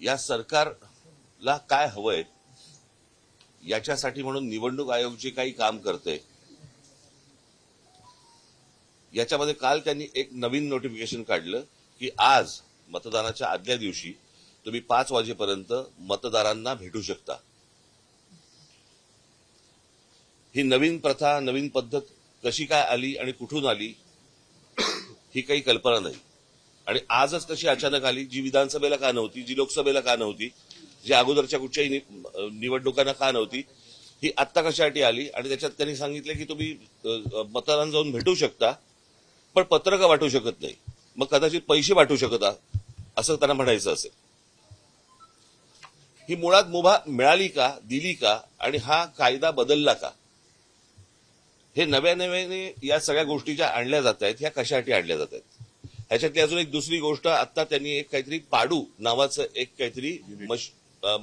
या सरकारला काय हवंय याच्यासाठी म्हणून निवडणूक आयोग जे काही काम करते याच्यामध्ये काल त्यांनी एक नवीन नोटिफिकेशन काढलं की आज मतदानाच्या आदल्या दिवशी तुम्ही पाच वाजेपर्यंत मतदारांना भेटू शकता. ही नवीन प्रथा नवीन पद्धत कशी काय आली आणि कुठून आली ही काही कल्पना नाही. आणि आजच कशी अचानक आली जी विधानसभेला का नव्हती जी लोकसभेला का नव्हती जी अगोदरच्या कुठच्याही निवडणुकांना का नव्हती ही आत्ता कशासाठी आली? आणि त्याच्यात त्यांनी सांगितलं की तुम्ही मतदारांना जाऊन भेटू शकता पण पत्रकं वाटू शकत नाही. मग कदाचित पैसे वाटू शकता असं त्यांना म्हणायचं असेल. ही मुळात मुभा मिळाली का दिली का आणि हा कायदा बदलला का? हे नव्या नव्याने या सगळ्या गोष्टी ज्या आणल्या जात आहेत ह्या कशासाठी आणल्या जात आहेत? ह्याच्यातली अजून एक दुसरी गोष्ट आता त्यांनी एक काहीतरी पाडू नावाचं एक काहीतरी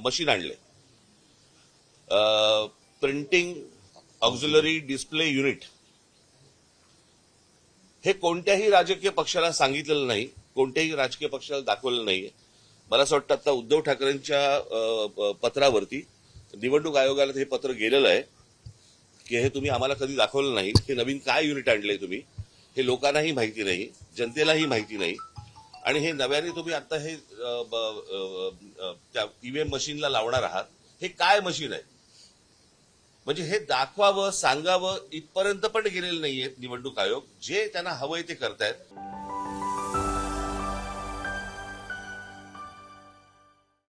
मशीन आणलंय. प्रिंटिंग ऑक्झिलरी डिस्प्ले युनिट हे कोणत्याही राजकीय पक्षाला सांगितलेलं नाही कोणत्याही राजकीय पक्षाला दाखवलेलं नाहीये. मला असं वाटतं आता उद्धव ठाकरेंच्या पत्रावरती निवडणूक आयोगाला हे पत्र गेलेलं आहे की हे तुम्ही आम्हाला कधी दाखवलं नाही हे नवीन काय युनिट आणलंय तुम्ही हे लोकांनाही माहिती नाही. जनतेलाही माहिती नाही. आणि हे नव्याने तुम्ही आता हे त्या ईव्हीएम मशीनला लावणार आहात हे काय मशीन आहे? म्हणजे हे दाखवावं सांगावं इथपर्यंत पण गेलेलं नाहीये निवडणूक आयोग. जे त्यांना हवंय ते करतायत.